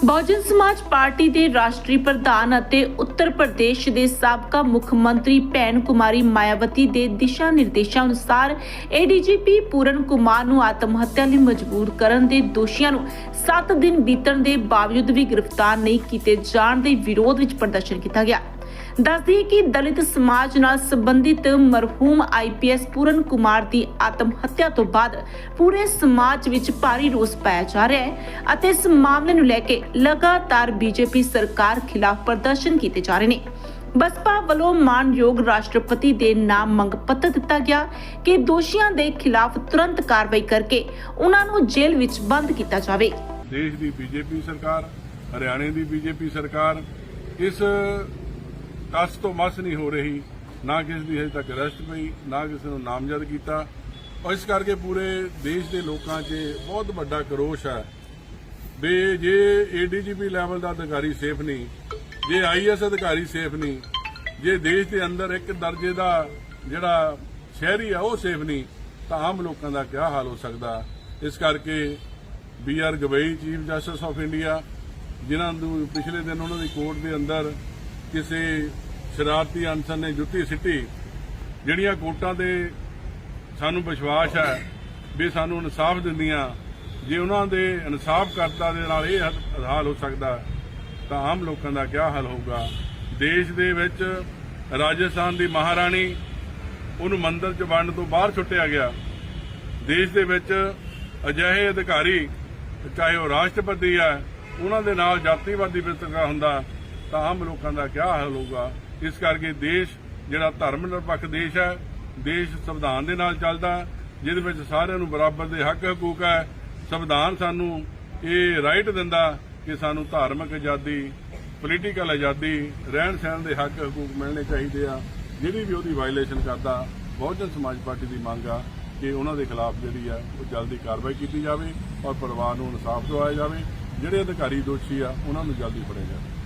ਬਹੁਜਨ ਸਮਾਜ ਪਾਰਟੀ ਦੇ ਰਾਸ਼ਟਰੀ ਪ੍ਰਧਾਨ ਅਤੇ ਉੱਤਰ ਪ੍ਰਦੇਸ਼ ਦੇ ਸਾਬਕਾ ਮੁੱਖ ਮੰਤਰੀ ਭੈਣ ਕੁਮਾਰੀ ਮਾਇਆਵਤੀ ਦੇ ਦਿਸ਼ਾ ਨਿਰਦੇਸ਼ਾਂ ਅਨੁਸਾਰ ਏਡੀਜੀਪੀ ਪੂਰਨ ਕੁਮਾਰ ਨੂੰ ਆਤਮ ਹੱਤਿਆ ਲਈ ਮਜਬੂਰ ਕਰਨ ਦੇ ਦੋਸ਼ੀਆਂ ਨੂੰ 7 ਦਿਨ ਬੀਤਣ ਦੇ ਬਾਵਜੂਦ ਵੀ ਗ੍ਰਿਫਤਾਰ ਨਹੀਂ ਕੀਤੇ ਜਾਣ ਦੇ ਵਿਰੋਧ ਵਿੱਚ ਪ੍ਰਦਰਸ਼ਨ ਕੀਤਾ ਗਿਆ। ਦੱਸਦੀ ਕਿ ਦਲਿਤ ਸਮਾਜ ਨਾਲ ਸੰਬੰਧਿਤ ਮਰਹੂਮ ਆਈਪੀਐਸ ਪੂਰਨ ਕੁਮਾਰ ਦੀ ਆਤਮ ਹੱਤਿਆ ਤੋਂ ਬਾਅਦ ਪੂਰੇ ਸਮਾਜ ਵਿੱਚ ਭਾਰੀ ਰੋਸ ਪਾਇਆ ਜਾ ਰਿਹਾ ਹੈ ਅਤੇ ਇਸ ਮਾਮਲੇ ਨੂੰ ਲੈ ਕੇ ਲਗਾਤਾਰ ਬੀਜੇਪੀ ਸਰਕਾਰ ਖਿਲਾਫ ਪ੍ਰਦਰਸ਼ਨ ਕੀਤੇ ਜਾ ਰਹੇ ਨੇ। ਬਸਪਾ ਵੱਲੋਂ ਮਾਨਯੋਗ ਰਾਸ਼ਟਰਪਤੀ ਦੇ ਨਾਮ ਮੰਗ ਪੱਤਰ ਦਿੱਤਾ ਗਿਆ ਕਿ ਦੋਸ਼ੀਆਂ ਦੇ ਖਿਲਾਫ ਤੁਰੰਤ ਕਾਰਵਾਈ ਕਰਕੇ ਉਹਨਾਂ ਨੂੰ ਜੇਲ੍ਹ ਵਿੱਚ ਬੰਦ ਕੀਤਾ ਜਾਵੇ। ਦੇਸ਼ ਦੀ ਬੀਜੇਪੀ ਸਰਕਾਰ, ਹਰਿਆਣੇ ਦੀ ਬੀਜੇਪੀ ਸਰਕਾਰ, ਇਸ ਕਸ ਤੋਂ ਮਸ ਨਹੀਂ ਹੋ ਰਹੀ, ਨਾ ਕਿਸੇ ਦੀ ਹਜੇ ਤੱਕ ਅਰੈਸਟ ਪਈ, ਨਾ ਕਿਸੇ ਨੂੰ ਨਾਮਜ਼ਦ ਕੀਤਾ। ਔਰ ਇਸ ਕਰਕੇ ਪੂਰੇ ਦੇਸ਼ ਦੇ ਲੋਕਾਂ 'ਚ ਬਹੁਤ ਵੱਡਾ ਕਰੋਸ਼ ਹੈ ਵੀ ਜੇ ਏਡੀਜੀਪੀ ਲੈਵਲ ਦਾ ਅਧਿਕਾਰੀ ਸੇਫ ਨਹੀਂ, ਜੇ ਆਈਐਸ ਅਧਿਕਾਰੀ ਸੇਫ ਨਹੀਂ, ਜੇ ਦੇਸ਼ ਦੇ ਅੰਦਰ ਇੱਕ ਦਰਜੇ ਦਾ ਜਿਹੜਾ ਸ਼ਹਿਰੀ ਆ ਉਹ ਸੇਫ ਨਹੀਂ, ਤਾਂ ਆਮ ਲੋਕਾਂ ਦਾ ਕੀ ਹਾਲ ਹੋ ਸਕਦਾ? ਇਸ ਕਰਕੇ B R Gavai chief justice of India ਜਿਨ੍ਹਾਂ ਨੂੰ ਪਿਛਲੇ ਦਿਨ ਉਹਨਾਂ ਦੀ ਕੋਰਟ ਦੇ ਅੰਦਰ ਕਿਸੇ ਸ਼ਰਾਰਤੀ ਅਨਸਰ ਨੇ ਜੁੱਤੀ ਸਿੱਟੀ, ਜਿਹੜੀਆਂ ਕੋਟਾਂ ਦੇ ਸਾਨੂੰ ਵਿਸ਼ਵਾਸ ਹੈ ਵੀ ਸਾਨੂੰ ਇਨਸਾਫ ਦਿੰਦੀਆਂ, ਜੇ ਉਹਨਾਂ ਦੇ ਇਨਸਾਫ ਕਰਤਾ ਦੇ ਨਾਲ ਇਹ ਹਾਲ ਹੋ ਸਕਦਾ, ਤਾਂ ਆਮ ਲੋਕਾਂ ਦਾ ਕੀ ਹਾਲ ਹੋਊਗਾ? ਦੇਸ਼ ਦੇ ਵਿੱਚ ਰਾਜਸਥਾਨ ਦੀ ਮਹਾਰਾਣੀ ਉਹਨੂੰ ਮੰਦਰ ਚ ਵੰਡ ਤੋਂ ਬਾਹਰ ਛੁੱਟਿਆ ਗਿਆ। ਦੇਸ਼ ਦੇ ਵਿੱਚ ਅਜਿਹੇ ਅਧਿਕਾਰੀ, ਚਾਹੇ ਉਹ ਰਾਸ਼ਟਰਪਤੀ ਹੈ, ਉਹਨਾਂ ਦੇ ਨਾਲ ਜਾਤੀਵਾਦੀ ਵਿਤਕਰਾ ਹੁੰਦਾ ਤਾਂ ਆਮ ਲੋਕਾਂ ਦਾ ਕੀ ਹਾਲ ਹੋਊਗਾ? ਇਸ ਕਰਕੇ ਦੇਸ਼, ਜਿਹੜਾ ਧਰਮ ਨਿਰਪੱਖ ਦੇਸ਼ ਹੈ, ਦੇਸ਼ ਸੰਵਿਧਾਨ ਦੇ ਨਾਲ ਚੱਲਦਾ ਜਿਹਦੇ ਵਿੱਚ ਸਾਰਿਆਂ ਨੂੰ ਬਰਾਬਰ ਦੇ ਹੱਕ ਹਕੂਕ ਹੈ। ਸੰਵਿਧਾਨ ਸਾਨੂੰ ਇਹ ਰਾਈਟ ਦਿੰਦਾ ਕਿ ਸਾਨੂੰ ਧਾਰਮਿਕ ਆਜ਼ਾਦੀ ਪੋਲੀਟੀਕਲ ਆਜ਼ਾਦੀ, ਰਹਿਣ ਸਹਿਣ ਦੇ ਹੱਕ ਹਕੂਕ ਮਿਲਣੇ ਚਾਹੀਦੇ ਆ। ਜਿਹੜੀ ਵੀ ਉਹਦੀ ਵਾਇਲੇਸ਼ਨ ਕਰਦਾ, ਬਹੁਜਨ ਸਮਾਜ ਪਾਰਟੀ ਦੀ ਮੰਗ ਆ ਕਿ ਉਹਨਾਂ ਦੇ ਖਿਲਾਫ ਜਿਹੜੀ ਆ, ਉਹ ਜਲਦੀ ਕਾਰਵਾਈ ਕੀਤੀ ਜਾਵੇ ਔਰ ਪਰਿਵਾਰ ਨੂੰ ਇਨਸਾਫ ਦਿਵਾਇਆ ਜਾਵੇ। ਜਿਹੜੇ ਅਧਿਕਾਰੀ ਦੋਸ਼ੀ ਆ, ਉਹਨਾਂ ਨੂੰ ਜਲਦੀ ਫੜਿਆ ਜਾਵੇ।